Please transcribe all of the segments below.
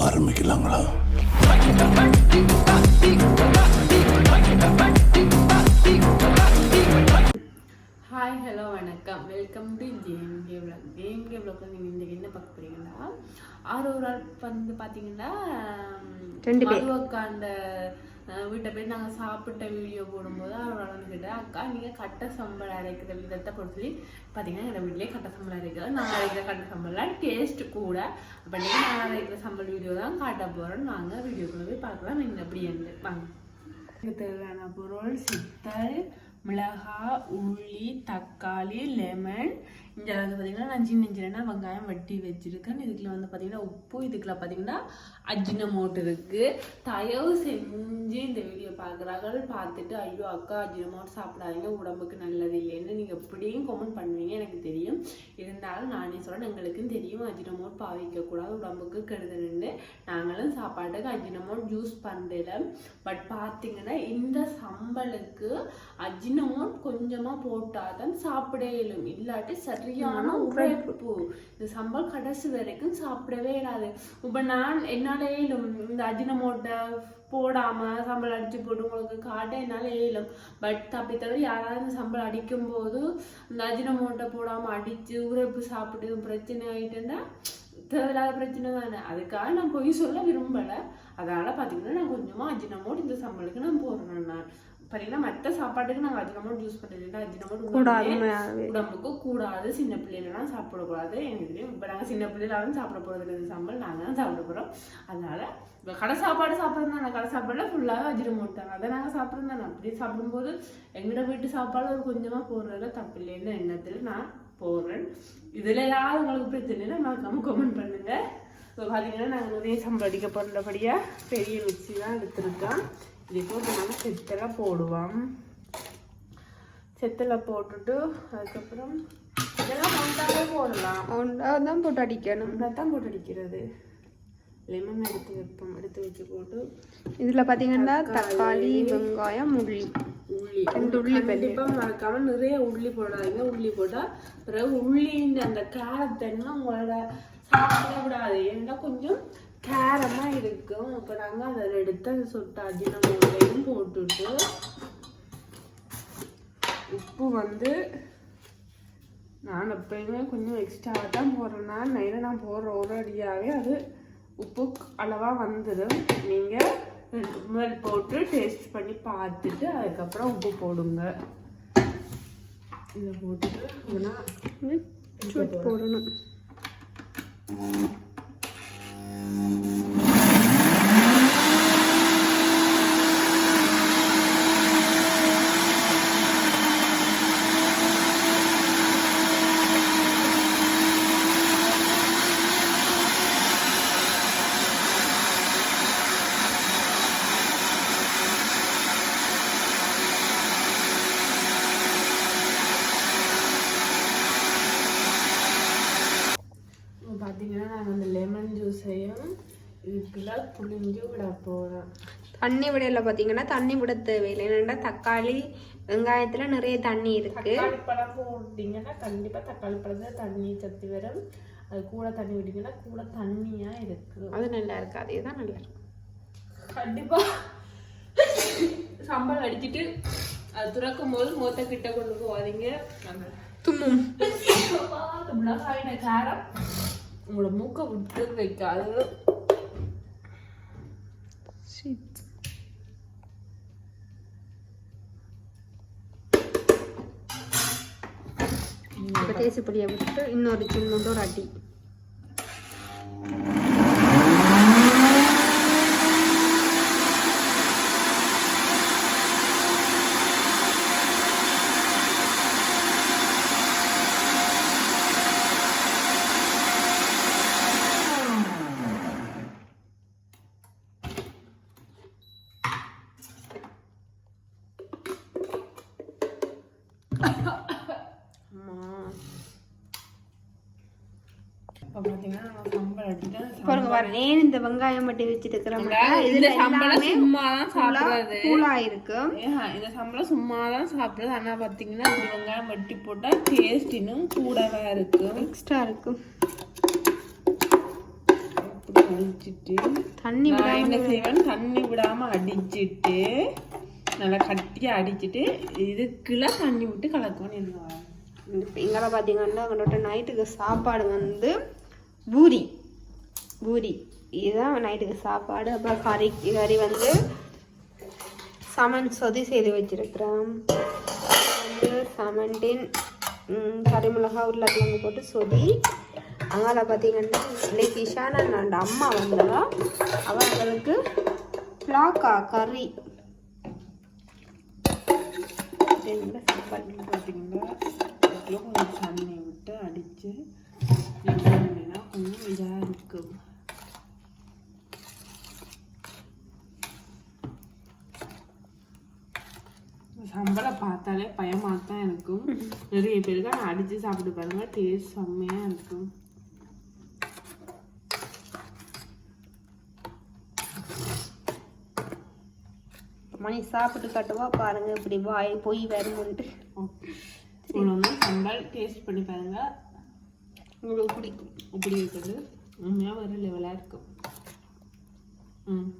ஆரம்பிக்கலாங்களா? Hi hello வணக்கம். Welcome to JMK vlog JMK விளாக்ல நீங்கள் இன்றைக்கி என்ன பார்க்க போறீங்கன்னா ஆறு ஒரு ஆள் வந்து பார்த்தீங்கன்னா ரெண்டு பேர். மதுவக்காண்ட வீட்டை போய் நாங்கள் சாப்பிட்ட வீடியோ போடும்போது அவர் ஒரு அக்கா நீங்கள் கட்ட சம்பளம் அரைக்கிற விதத்தை பொறுத்து சொல்லி பார்த்தீங்கன்னா எங்கள் வீட்டிலே கட்ட சம்பளம் அரைக்கிறோம். நான் அரைக்கிற கட்ட சம்பளம் டேஸ்ட் கூட. அப்போ நீங்கள் நான் அரைக்கிற சம்பள வீடியோ தான் காட்ட போகிறோம் நாங்கள் வீடியோக்குள்ளே போய் பார்க்கலாம். நீங்கள் எப்படி இருந்து? வாங்க. எனக்கு தேவையான பொருள் சித்தல் மிளகாய் உள்ளி தக்காளி லெமன் இந்த வந்து பார்த்தீங்கன்னா நான் சின்ன சின்ன வெங்காயம் வெட்டி வச்சுருக்கேன். இதுக்குள்ள வந்து பார்த்தீங்கன்னா உப்பு இதுக்குள்ள பார்த்தீங்கன்னா அஜினமோட் இருக்குது தயவு செஞ்சு இந்த வீடியோ பார்க்குறாங்க பார்த்துட்டு ஐயோ அக்கா அஜினமோட் சாப்பிடாதீங்க உடம்புக்கு நல்லது இல்லைன்னு நீங்கள் எப்படியும் கமெண்ட் பண்ணுவீங்க எனக்கு தெரியும். இருந்தாலும் நானே சொல்கிறேன் எங்களுக்கும் தெரியும் அஜினமோட் பாவிக்கக்கூடாது உடம்புக்கு கெடுதல்னு. நாங்களும் சாப்பாட்டுக்கு அஜினமோட் ஜூஸ் பண்ணுறதில்ல பட் பார்த்தீங்கன்னா இந்த சம்பளுக்கு அஜினமோட் கொஞ்சமாக போட்டால் தான் சாப்பிட இயலும். இல்லாட்டி சரியான உழைப்பு இந்த சம்பல் கடைசி வரைக்கும் சாப்பிடவே இயலாது. இப்போ நான் என்னால் இயலும். இந்த அஜினமோட்டை போடாம சம்பளம் அடிச்சு போட்டு உங்களுக்கு காட்ட என்னால் இயலும். பட் தப்பி தவிர யாராவது இந்த சம்பளம் அடிக்கும் போது இந்த அஜினமோட்டை போடாம அடிச்சு உரைப்பு சாப்பிட்டு பிரச்சனை ஆயிட்டுன்னா தேவையில்லாத பிரச்சனை தானே. அதுக்காக நான் பொய் சொல்ல விரும்பலை. அதனால பார்த்தீங்கன்னா நான் கொஞ்சமாக அஜினமோட் இந்த சம்பளுக்கு நான் போடுறேன் நான் பார்த்தீங்கன்னா மற்ற சாப்பாட்டுக்கு நாங்கள் அஜினமோட் யூஸ் பண்ணுறது அஜினமோட் கூடாது உடம்பே உண்மையாகவே. உடம்புக்கு கூடாது. சின்ன பிள்ளைலாம் சாப்பிடக்கூடாது. தெரியும் இப்போ நாங்கள் சின்ன பிள்ளைலாலும் சாப்பிட போகிறது இல்லை. இந்த சம்பல் நாங்கள் தான் சாப்பிட போகிறோம் அதனால இப்போ கடை சாப்பாடு சாப்பிட்றது தானே கடை சாப்பாடுல ஃபுல்லாக அஜினமோட் தாங்க அதை நாங்கள் சாப்பிட்றது தானே. அப்படி சாப்பிடும்போது எங்களோட வீட்டு சாப்பாடு ஒரு கொஞ்சமாக போடுறதுல தப்பு இல்லைன்னு எண்ணத்தில் நான் போடுறேன் இதில் யார் உங்களுக்கு பிரச்சனைனா மறக்காம கமெண்ட் பண்ணுங்க. இப்போ பார்த்தீங்கன்னா நாங்கள் நிறைய சம்பளம் அடிக்க போகிறபடியாக பெரிய மிக்ஸி தான் எடுத்திருக்கோம். இது போட்டு நாங்கள் செத்தெல்லாம் போடுவோம். செத்துல போட்டுட்டு அதுக்கப்புறம் இதெல்லாம் ஒன்றாவே போடலாம். ஒன்றாவது தான் போட்டு அடிக்கணும். ஒன்றா தான் போட்டு அடிக்கிறது. லெமன் எடுத்து வைப்போம். எடுத்து வச்சு போட்டு இதில் பார்த்தீங்கன்னா தக்காளி வெங்காயம் உள்ளி. உள்ளி. ரெண்டு உள்ளி பல்லு கண்டிப்பா மறக்காம நிறைய உள்ளி போடாதீங்க. உள்ளி போட்டா பிறகு உள்ளின்ற அந்த காரத்தன்மை உங்களோட சாப்பிட விடாது ஏன்னா கொஞ்சம் காரமா இருக்கும் இப்போ நாங்கள் அதில் எடுத்து அதை சொட்டு அஜினமோட்டையும் போட்டுட்டு உப்பு வந்து நான் எப்பயுமே கொஞ்சம் எக்ஸ்ட்ராவாக தான் போடுறேன்னா நைட்டு நான் போடுற ஒரு அடியாகவே அது உப்பு அளவாக வந்துடும் நீங்கள் முதல் போட்டு டேஸ்ட் பண்ணி பார்த்துட்டு அதுக்கப்புறம் உப்பு போடுங்க. இதை போட்டுட்டு போடணும். Música தண்ணி விடையில பார்த்தீங்கன்னா தண்ணி விட தேவையில்லை. என்னென்னா தக்காளி வெங்காயத்தில் நிறைய தண்ணி இருக்கு. தக்காளி பழம் போட்டிங்கன்னா கண்டிப்பாக தக்காளி பழத்தில் தண்ணி சத்தி வரும். அது கூட தண்ணி விட்டீங்கன்னா கூட தண்ணியாக இருக்கு. அது நல்லா இருக்கு. அதே தான் நல்லா இருக்கு. கண்டிப்பா. சம்பளம் அடிச்சிட்டு அது துறக்கும் போது மூத்த கிட்ட கொண்டு போகாதீங்க. தும்மும். மிளகாயின காரம். உங்களோட மூக்கை விட்டு வைக்காது. இப்போ தேசி பொடியை விட்டு இன்னொரு சின்னோட ஒரு அடி அம்மா இப்போ பார்த்தீங்கன்னா நம்ம சம்பளம் அடிச்சுட்டு பாருங்க. ஏன் இந்த வெங்காயம் மட்டும் வச்சுட்டு இருக்கிறோம்னா இந்த இதுல சம்பளம் சும்மா தான் சாப்பிடுறது. கூலா இந்த சம்பளம் சும்மா தான் சாப்பிடுறது. ஆனால் பார்த்தீங்கன்னா இப்படி வெங்காயம் வெட்டி போட்டால் டேஸ்ட் இன்னும் கூடவே இருக்கும் எக்ஸ்ட்ரா இருக்கு. இப்படி அடிச்சிட்டு தண்ணி நான் என்ன செய்வேன்? தண்ணி விடாம அடிச்சிட்டு நல்லா கட்டியா அடிச்சிட்டு இதுக்குள்ள தண்ணி விட்டு கலக்கணும் என்ன எங்களை பார்த்தீங்கன்னா எங்களோட நைட்டுக்கு சாப்பாடு வந்து பூரி. பூரி. இதுதான் நைட்டுக்கு சாப்பாடு. அப்புறம் கறி கறி வந்து சமன் சொதி செய்து வச்சுருக்கிறேன் வந்து சமண்டின் கறி மிளகா உருளைக்கிழங்கு போட்டு சொதி. அதனால் பார்த்தீங்கன்னா இன்னைக்கு இஷானா அந்த அம்மா வந்தவா அவங்களுக்கு பிளாக்கா கறி. சாப்பாடு பார்த்தீங்கன்னா இதுக்குள்ள கொஞ்சம் தண்ணி விட்டு அடித்து கொஞ்சம் இதாக இருக்கும். சம்பளம் பார்த்தாலே பயமாக தான் இருக்கும். நிறைய பேருக்கு நான் அடித்து சாப்பிட்டு பாருங்க டேஸ்ட் செம்மையாக இருக்கும். மணி சாப்பிட்டு கட்டுவா பாருங்க இப்படி வாய் பொய் வருமுன்ட்டு இவ்வளோ சம்பல் டேஸ்ட் பண்ணி பாருங்க. உங்களுக்கு பிடிக்கும். இப்படி இருக்குது? உண்மையாக ஒரு லெவலாக இருக்கும். ம்.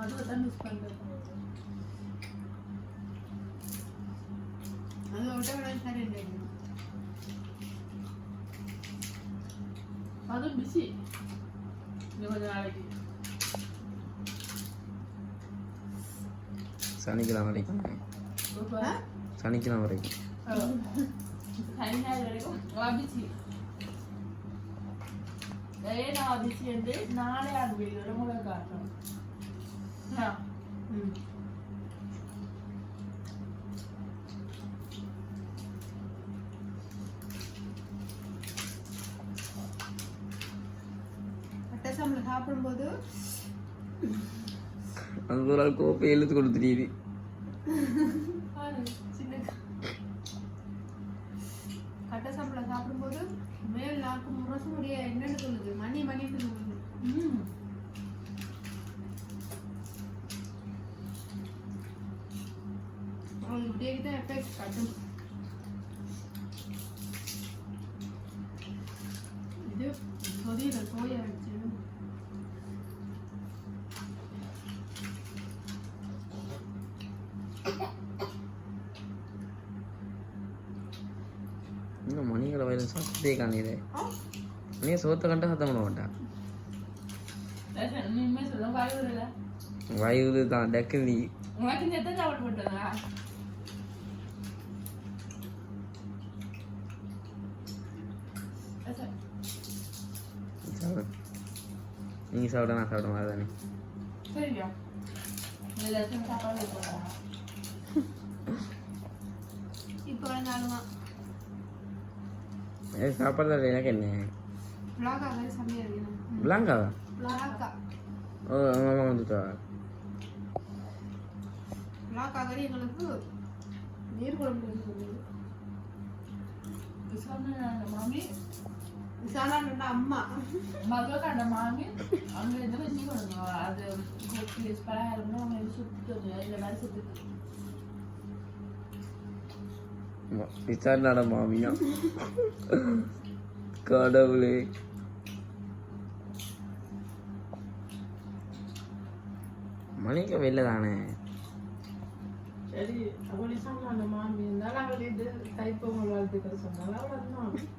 மதுவை தான் மிஸ் பண்ணுறேன் அது விட்ட விட சரி இல்லை அதுவும் பிஸி நாளைக்கு. சனிக்கிழமை வரைக்கும். சனிக்கிழமை வரைக்கும். நாளே அது வீடியோட உங்களுக்கு காட்டுறோம் சம்பளம் சாப்பிடும்போது ஒரு ஆள் கோப்பை எழுத்து சின்ன கட்டை சம்பளம் சாப்பிடும்போது மேல் நாக்கு முரசு முடிய என்னன்னு சொல்லுது. மணி மணி சொல்லுது. தான் எஃபெக்ட் கட்டும் இது சொதியில சோயா வச்சு இன்னும் மணிகளை வயது சத்தே காணியதே நீ சோத்த கண்டா சத்தம் பண்ண மாட்டான் ரேஷன், நீ உண்மையை சொல்ல வாய் விடல வயது தான் டக்கு சாப்பிட நீங்கள் சாப்பிட நான் சாப்பிட மாதிரி தானே ஏ சாப்பாடு தான் எனக்கு என்ன? பிளாங்காவா ஓ அவங்க அம்மா வந்துட்டா? பிளாகா கறி எங்களுக்கு நீர் குழம்பு சொல்லுது சொன்ன மாமி விசாலான்னு அம்மா மாமி அங்க இருந்து வச்சு கொடுங்க அது ப்ளீஸ் பலகாரம்னா அவங்க இந்த மாதிரி மாமியா கடவுளே மணிக்கு வெளில தானே சரி சொன்ன அந்த மாமி இருந்தாலும் அவள் இது தைப்பொங்கல் வாழ்த்துக்கள் சொன்னாலும் அவள்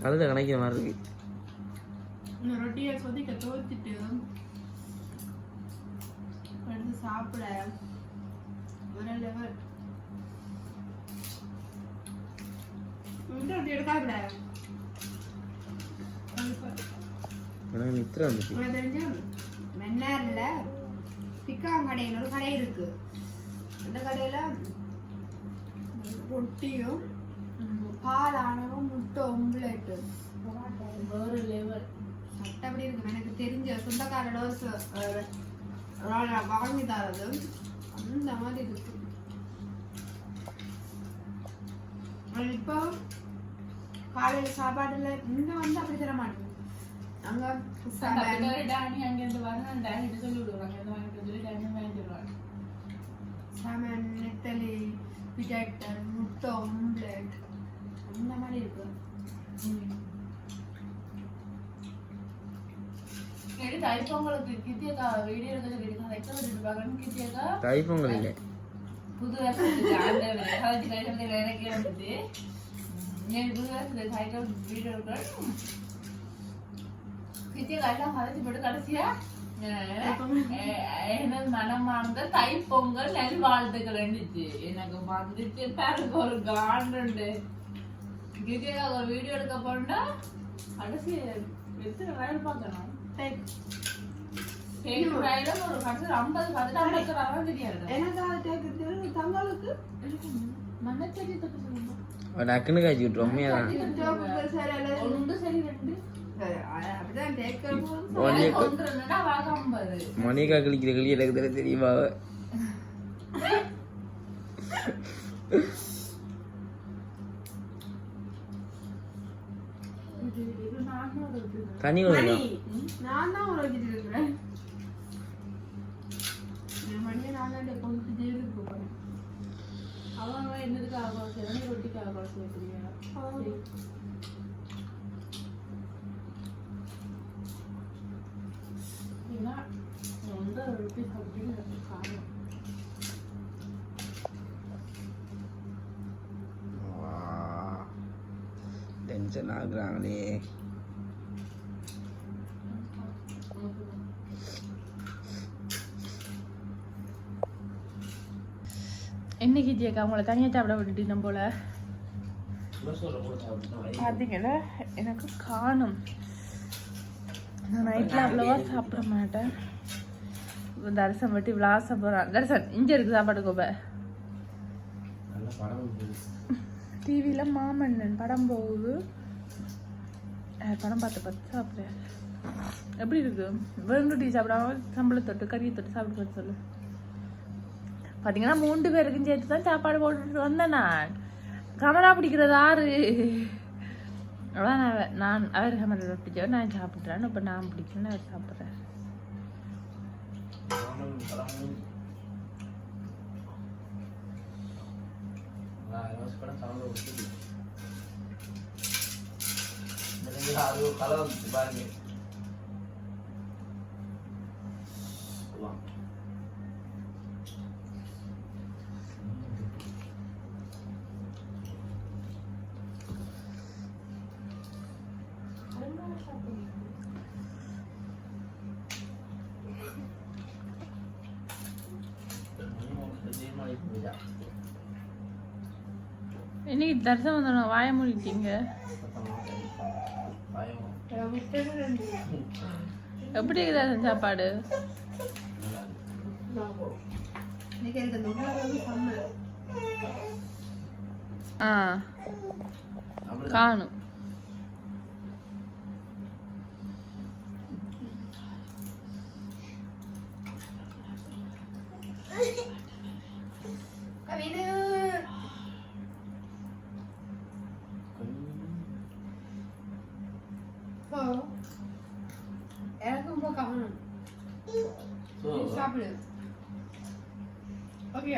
கழுத கணக்கிற மாதிரி இருக்கு. இந்த ரொட்டியை கொதிக்க தோத்திட்டு எடுத்து சாப்பிட ஒரு லெவல் ரொட்டி எடுக்காத எனக்கு நித்திர வந்துச்சு. உனக்கு தெரிஞ்சு மன்னார்ல பிக்காங்கடைன்னு ஒரு கடை இருக்கு. அந்த கடையில ரொட்டியும் பால் ஆனவும் முட்டை ஒம்புலேட்டு ஒரு லெவல் மற்றபடி இருக்கு எனக்கு தெரிஞ்ச சொந்தக்காரோட வாங்கி தரது. அந்த மாதிரி இருக்கு. இப்போ காலையில சாப்பாடுல இங்க வந்து அப்படி தர மாட்டேங்குது அங்க டானி அங்கேருந்து வர டானிட்டு சொல்லி விடுவாங்க அங்கேருந்து வாங்கிட்டு சொல்லி டானி வாங்கிட்டு வருவாங்க சாமன் நெத்தலி பிஜாட்டர் முட்டை ஆம்லெட் அந்த மாதிரி இருக்கு தைப்பொங்கல் இல்லை புது வருஷத்துக்கு ஆண்டவர் கலைச்சி கைகள் எனக்கே புது வருஷத்துக்கு வீடியோ எல்லாம் கலைச்சி போட்டு கடைசியா எனது மனமார்ந்த தைப்பொங்கல் நெல் வாழ்த்துக்கள் இருந்துச்சு எனக்கு வந்துச்சு பாருங்க ஒரு காண்டு கித்தியக்கா ஒரு வீடியோ எடுக்க போனா கடைசி எத்தனை வயல் பார்க்கணும் ஒரு கடைசி ஐம்பது தெரியாது எனக்கு தங்களுக்கு சொல்லுங்க காய்ச்சி விட்டுரும் உண்மையாக தான் ஜோக்கு சரி அல்லது ஒன்று சரி ரெண்டு மணிக்கா கழிக்கிற கிளி எனக்கு தெரிய தெரியுமா? ஒரு நான் தான் உறக்கிட்டு இருக்கிறேன். என் மணியை நான் தான் கொண்டு ஜெயிலுக்கு போறேன். அவங்க என்னதுக்கு ஆகாசம் ரொட்டிக்கு ஆகாசம் வைக்கிறியா ஏன்னா வந்து ரொட்டி சாப்பிட்டு காரம் டென்ஷன் ஆகுறாங்களே. என்னைக்கு ஜேக்கா உங்களை தனியாக சாப்பிட விட்டுட்டு நம்ம போல? பார்த்தீங்கன்னா எனக்கு காணும். நான் நைட்டில் அவ்வளோவா சாப்பிட மாட்டேன். தரிசனம் விட்டு இவ்வளோ ஆசை போகிறான் தரிசன் இங்கே இருக்கு சாப்பாடு கோப்பை டிவியில் மாமன்னன் படம் போகுது. படம் பார்த்து பார்த்து சாப்பிட்றேன். எப்படி இருக்கு? வெறும் ரொட்டி சாப்பிடாம சம்பள தொட்டு கறியை தொட்டு சாப்பிட்டு பார்த்து சொல்லு. பார்த்தீங்கன்னா மூன்று பேருக்கும் சேர்த்து தான் சாப்பாடு போட்டுட்டு வந்தேன் நான். கமலா பிடிக்கிறது ஆறு. அதான் நான் நான் அவர் கமலா பிடிச்சவர் நான் சாப்பிட்றேன். இப்போ நான் பிடிக்கணும்னு அவர் சாப்பிட்றேன் இன்னைக்கு தரிசனம் வந்தோம் வாய மூடிட்டீங்க. எப்படி இருக்குது சாப்பாடு? ஆ. காணும். கவிதை எனக்கும் நீ சாப்பிடு ஓகே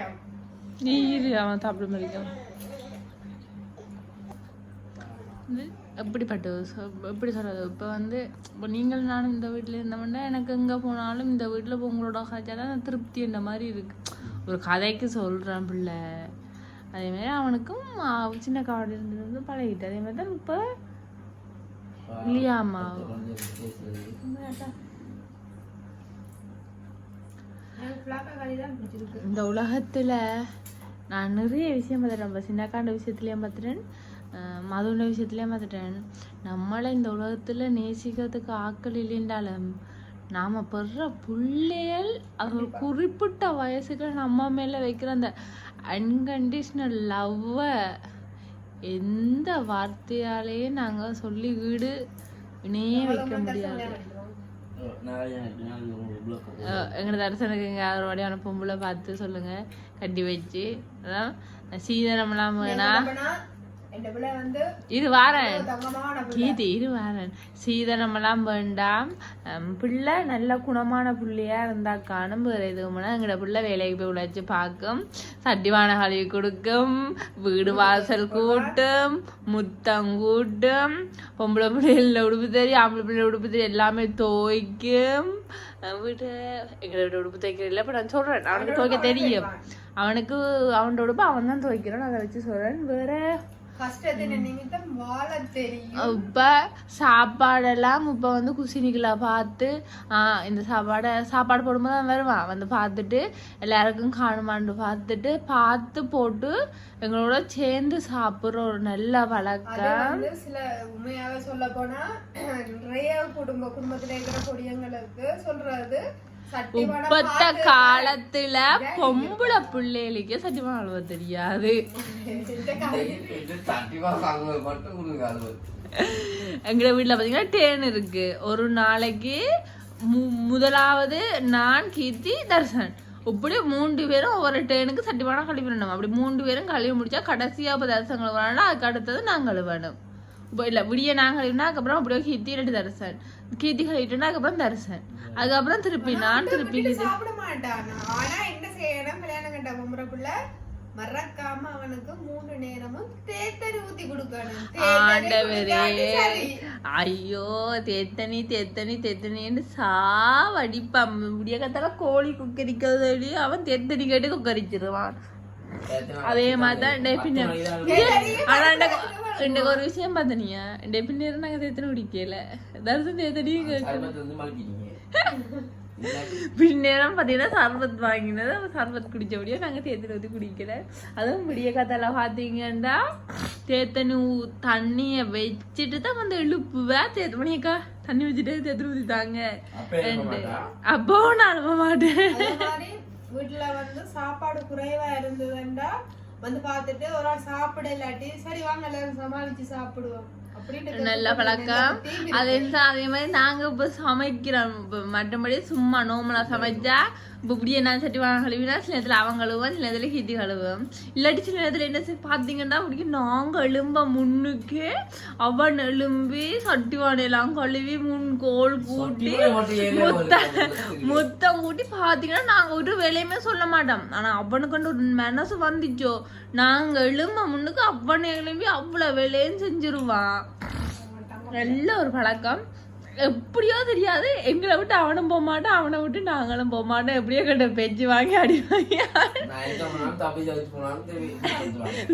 நீ இரு அவன் சாப்பிட முடியும் எப்படிப்பட்ட எப்படி சொல்கிறது இப்போ வந்து இப்போ நீங்கள் நானும் இந்த வீட்டில் இருந்தோம்னா எனக்கு எங்கே போனாலும் இந்த வீட்டில் உங்களோட தான் திருப்தி இந்த மாதிரி இருக்கு. ஒரு கதைக்கு சொல்கிறேன் பிள்ளை. அதேமாரி அவனுக்கும் ஆ, சின்ன காடு இருந்தது வந்து பழகிட்டு. அதே மாதிரி தான் இப்போ இல்லையாமா இந்த உலகத்துல நான் நிறைய விஷயம் பார்த்துட்டேன். இப்போ சின்னக்காண்ட விஷயத்துலேயும் பார்த்துட்டேன். அஹ் மதுண்ட விஷயத்துலேயும் பார்த்துட்டேன். நம்மளை இந்த உலகத்துல நேசிக்கிறதுக்கு ஆக்கள் இல்லைன்றாலும் நாம பெற பிள்ளைகள் அது ஒரு குறிப்பிட்ட வயசுக்கு நம்ம மேல வைக்கிற அந்த அன்கண்டிஷ்னல் லவ்வை எந்த வார்த்தையாலேயும் நாங்க சொல்லி வீடு இணையே வைக்க முடியாது. எங்களோட தரிசனுக்கு எங்க வடிவான பொம்பளை பார்த்து சொல்லுங்க. கட்டி வச்சு. அதான் சீதனம்லாம் வேணா. இது வாரேன். கீதி இது வாரேன். சீதனமெல்லாம் வேண்டாம். பிள்ளை நல்ல குணமான பிள்ளையா இருந்தாக்கானும் வேற எதுவும் எங்களோட பிள்ளை வேலைக்கு போய் உழைச்சு பார்க்கும். சட்டிவான கழுவி கொடுக்கும். வீடு வாசல் கூட்டும். முத்தம் கூட்டும். பொம்பளை பிள்ளைகள உடுப்பு தெரியும். ஆம்பளை பிள்ளை உடுப்பு தெரியும். எல்லாமே துவைக்கும். வீட்டு எங்களோட உடுப்பு துவைக்கிறதில்ல இப்போ நான் சொல்றேன். அவனுக்கு துவைக்க தெரியும். அவனுக்கு அவனோட உடுப்பு அவன் தான் துவைக்கிறான் அதை வச்சு சொல்றேன். வேற இப்போ சாப்பாடெல்லாம் இப்போ வந்து குசினிகளை பார்த்து இந்த சாப்பாடை சாப்பாடு போடும்போது அவன் வருவான். வந்து பார்த்துட்டு எல்லாருக்கும் காணுமான்னு பார்த்துட்டு பார்த்து போட்டு எங்களோட சேர்ந்து சாப்பிட்ற ஒரு நல்ல வந்து சில உண்மையாவே சொல்ல போனா நிறைய குடும்ப குடும்பத்துல இருக்கிற கொடியங்களுக்கு சொல்றது இப்பத்த காலத்துல பொம்பளை பிள்ளைகளுக்கே சத்தியமா அழுவ தெரியாது. எங்க வீட்ல பாத்தீங்கன்னா டேன் இருக்கு. ஒரு நாளைக்கு மு- முதலாவது நான் கீர்த்தி தர்சன். இப்படி மூன்று பேரும் ஒவ்வொரு டேனுக்கு சட்டிமான கழிவு விடணும் அப்படி மூன்று பேரும் கழுவி முடிச்சா கடைசியா இப்போ தரிசனம் கழுவானா அதுக்கு அடுத்தது நான் கழுவணும். இப்போ இல்லை விடிய நான் கழுவினா அதுக்கப்புறம் அப்படியே கீர்த்தி ரெண்டு தரிசன். கீர்த்தி கழுவிட்டுனா அதுக்கப்புறம் தரிசன். அதுக்கப்புறம் திருப்பி நான் திருப்பி சாப்பிட மாட்டான். ஆனா என்ன செய்யணும்? கல்யாணம் கட்ட பொம்பளை பிள்ளை மறக்காம அவனுக்கு மூணு நேரமும் தேத்தரி ஊத்தி கொடுக்கணும். ஆண்டவரே. ஐயோ தேத்தனி தேத்தனி தேத்தனின்னு சாவடிப்பான். முடிய கத்தால கோழி குக்கரிக்கிறது அவன் தேத்தனி கேட்டு குக்கரிச்சிருவான். அதே மாதிரி தான் டெபின் ஆனா இந்த ஒரு விஷயம் பார்த்தனியா? டெபின் நாங்க தேத்தனை குடிக்கல. தரிசனம் தேத்தனி பின்னேரம் பார்த்தீங்கன்னா சர்பத் வாங்கினது. சர்பத் குடிச்சபடியே நாங்கள் தேத்தனை ஊற்றி குடிக்கல. அதுவும் விடிய கத்தால பார்த்தீங்கன்னா தேத்தனி தண்ணியை வச்சுட்டு தான் வந்து எழுப்புவேன் தேத்த மணியக்கா தண்ணி வச்சுட்டு தேத்தனை ஊற்றிட்டாங்க அப்போ நான் அனுப்ப மாட்டேன். வீட்டுல வந்து சாப்பாடு குறைவா இருந்ததுண்டா வந்து பார்த்துட்டு ஒரு ஆள் சாப்பிட இல்லாட்டி சரி வாங்க எல்லாரும் சமாளிச்சு சாப்பிடுவோம். நல்ல பழக்கம் அதே அதே மாதிரி நாங்க இப்ப சமைக்கிறோம். மற்றபடி சும்மா நோமலா சமைச்சா இப்ப இப்படியே நான் சட்டி வாங்க கழுவினா சில நேரத்துல அவன் கழுவுவான் சில நேரத்துல ஹித்தி கழுவுவோம் இல்லாட்டி சில நேரத்துல என்ன செய்ய பாத்தீங்கன்னா அப்படி நாங்க எழும்ப முன்னுக்கு அவன் எழும்பி சட்டி வானையெல்லாம் கழுவி முன் கோல் கூட்டி முத்தம் முத்தம் கூட்டி பாத்தீங்கன்னா நாங்க ஒரு வேலையுமே சொல்ல மாட்டோம் ஆனா அவனுக்கு ஒரு மனசு வந்துச்சோ நாங்க எழும்ப முன்னுக்கு அவனை எழும்பி அவ்வளவு வேலையும் செஞ்சிருவான் நல்ல ஒரு பழக்கம் எப்படியோ தெரியாது. எங்களை விட்டு அவனும் போக மாட்டான் அவனை விட்டு நாங்களும் போக மாட்டோம். எப்படியோ கிட்ட பேச்சு வாங்கி அடி வாங்கி.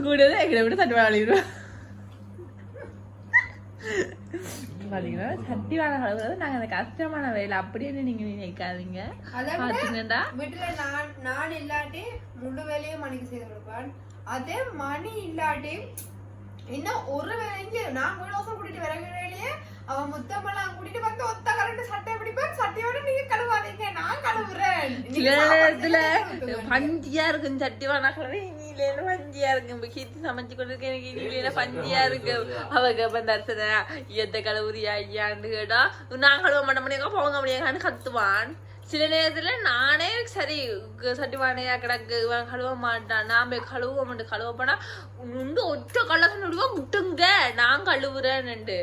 கூடவே எங்களை விட்டு சட்டி வாழிடுவோம் பாத்தீங்கன்னா சட்டி வாழ கலவுறது நாங்க அந்த கஷ்டமான வேலை. அப்படின்னு நீங்க நினைக்காதீங்க. அதை விட பாத்தீங்கன்னா வீட்டுல நான் நான் இல்லாட்டி முழு வேலையும் மணிக்கு செய்து கொடுப்பான். அதே மணி இல்லாட்டி இன்னும் ஒரு வேலையும் நான் மூணு வருஷம் கூட்டிட்டு வர வேலையே அவன் முத்தமெல்லாம் கூட்டிட்டு வந்து ஒத்த கரண்ட் சட்டை பிடிப்பேன் சட்டையோட நீங்க கழுவாதீங்க. நான் கழுவுறேன். நேரத்துல. பஞ்சியா இருக்கும். சட்டி வானாக்களவே இனியில பஞ்சியா இருக்கும். கீர்த்தி சமைச்சு கொண்டு எனக்கு இனியில பஞ்சியா இருக்கு அவங்க அப்ப தரிசனா எத்த கழுவுறியா ஐயான்னு கேட்டா நான் கழுவ மாட்டேன் முடியாங்க போங்க முடியாங்கன்னு கத்துவான். சில நேரத்துல நானே சரி சட்டி வானையா கிடக்கு. இவன் கழுவ மாட்டான். நான் போய் கழுவ மாட்டேன். கழுவ போனா உண்டு ஒற்ற கள்ளசன் விடுவா விட்டுங்க நான் கழுவுறேன்னுட்டு.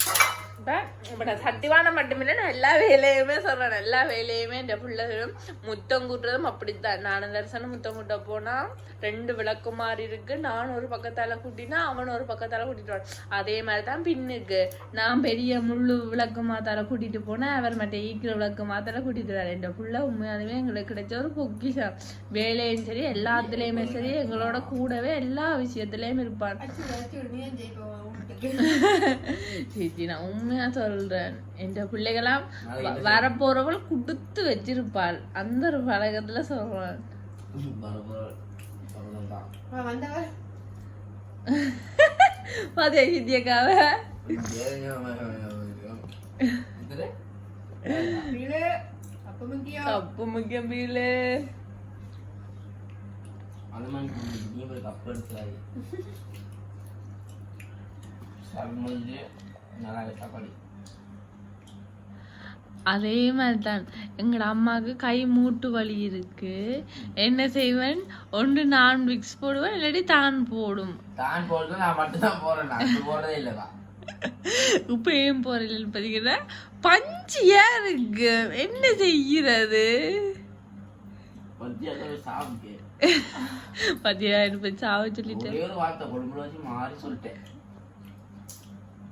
Thank you. இப்போ இப்போ நான் சத்திவானம் மட்டுமில்லை நான் எல்லா வேலையுமே சொல்கிறேன் எல்லா வேலையுமே இந்த பிள்ளைகளும் முத்தம் கூட்டுறதும் அப்படித்தான் நான் தரிசனம் முத்தம் கூட்ட போனால் ரெண்டு விளக்கு மாதிரி இருக்கு நான் ஒரு பக்கத்தால் கூட்டினா அவன் ஒரு பக்கத்தால் கூட்டிட்டு வரான் அதே மாதிரி தான் பின்னுக்கு நான் பெரிய முள்ளு விளக்கு மாத்தால கூட்டிட்டு போனேன் அவர் மற்ற ஈக்கிற விளக்கு மாத்தால கூட்டிட்டு வராரு இந்த புள்ள உண்மையாலுமே எங்களுக்கு கிடைச்ச ஒரு பொக்கிஷம் வேலையும் சரி எல்லாத்துலேயுமே சரி எங்களோட கூடவே எல்லா விஷயத்துலேயும் இருப்பான் அச்சு அச்சு உண்மையா சொல்றேன். என்ற பிள்ளைகளாம் வரப்போறவள் குடுத்து வச்சிருப்பாள். அந்த ஒரு பழகத்துல சொல்றேன். பாத்தியா ஹிந்தியக்காவ அப்ப முக்கியம். பீலு. அனுமன் அதே மாதிரி தான் எங்களோட அம்மாவுக்கு கை மூட்டு வலி இருக்கு. என்ன செய்வேன்? ஒன்று நான் விக்ஸ் போடுவேன் இல்லாட்டி தான் போடும். தான் போறது நான் மட்டும் தான் போறேன். நான் போறதே இல்லைப்பா. இப்போ ஏன் போறீங்கன்னு பார்த்தீங்கன்னா பஞ்சியா இருக்கு என்ன செய்கிறது? பத்தியா சாவ சொல்லிட்டேன்.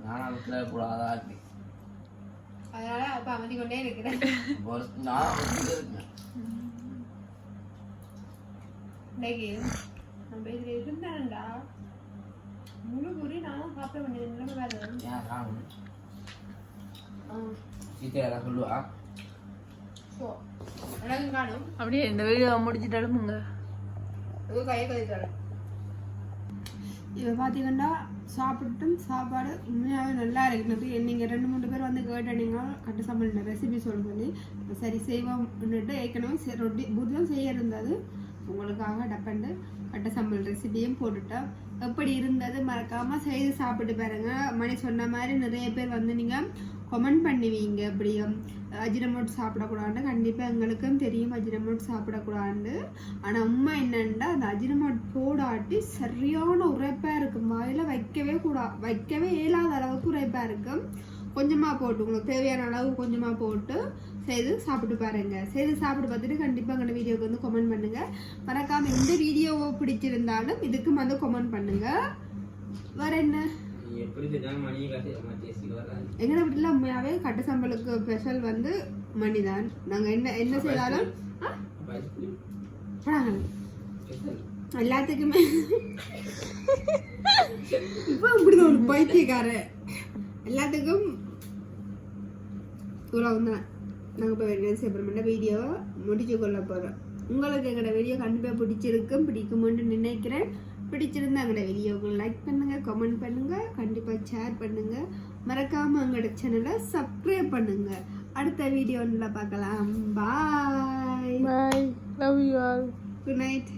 நானாக விட்டுறக்கூடாதா இருக்கு. அதனால அமைதி கொண்டே இருக்கிறேன். இன்னைக்கு நம்ம இதுல இருந்தாண்டா முழு குறி நானும் சாப்பிட வேண்டியது நிலைமை வேற சீக்கிரம் சொல்லுவா? அப்படியே இந்த வீடியோ முடிச்சுட்டு அனுப்புங்க கையை கழித்தாரு இப்போ பார்த்தீங்கன்னா சாப்பிட்டும் சாப்பாடு உண்மையாகவே நல்லா இருக்குது நீங்கள் ரெண்டு மூணு பேர் வந்து கேட்டீங்க கட்டு சாப்பாடு ரெசிபி சொல்ல சொல்லி சரி செய்வோம்னுட்டு ஏற்கனவே சரி ரொட்டி புதியம் செய்ய இருந்தது. உங்களுக்காக டப்பண்டு கட்ட சம்பல் ரெசிபியும் போட்டுட்டோம். எப்படி இருந்தது மறக்காமல் செய்து சாப்பிட்டு பாருங்கள் மணி சொன்ன மாதிரி நிறைய பேர் வந்து நீங்கள் கமெண்ட் பண்ணுவீங்க. இப்படியும் அஜினமோட் சாப்பிடக்கூடாதுன்னு கண்டிப்பாக எங்களுக்கும் தெரியும். அஜினமோட் சாப்பிடக்கூடாது ஆனால் உண்மை என்னென்னா அந்த அஜினமோட் போடாட்டி சரியான உரைப்பாக இருக்கும். வாயில் வைக்கவே கூடா வைக்கவே இயலாத அளவுக்கு உரைப்பாக இருக்கும். கொஞ்சமாக போட்டு உங்களுக்கு தேவையான அளவு கொஞ்சமாக போட்டு செய்து சாப்பிட்டு பாருங்க. செய்து சாப்பிட்டு பார்த்துட்டு கண்டிப்பாக எங்களோட வீடியோவுக்கு வந்து கமெண்ட் பண்ணுங்கள் மறக்காமல் எந்த வீடியோவை பிடிச்சிருந்தாலும் இதுக்கும் வந்து கமெண்ட் பண்ணுங்கள் வேறு என்ன? எங்கட வீட்டில் உண்மையாகவே கட்டு சம்பளுக்கு ஸ்பெஷல் வந்து மணிதான் நாங்கள் என்ன என்ன செய்தாலும். எல்லாத்துக்குமே. இப்போ இப்படிதான் ஒரு பைத்தியக்காரன். எல்லாத்துக்கும் உறவு தான் நாங்கள் இப்போ என்ன செய்யப்படுற வீடியோவை முடிச்சு கொள்ள போகிறோம் உங்களுக்கு எங்களோட வீடியோ கண்டிப்பாக பிடிச்சிருக்கும் பிடிக்கும்னு நினைக்கிறேன். பிடிச்சிருந்தா எங்களோட வீடியோவுக்கு லைக் பண்ணுங்க கமெண்ட் பண்ணுங்க கண்டிப்பாக ஷேர் பண்ணுங்க. மறக்காம எங்களோட சேனலை சப்ஸ்கிரைப் பண்ணுங்க. அடுத்த வீடியோவில் பார்க்கலாம். Bye bye love you all good night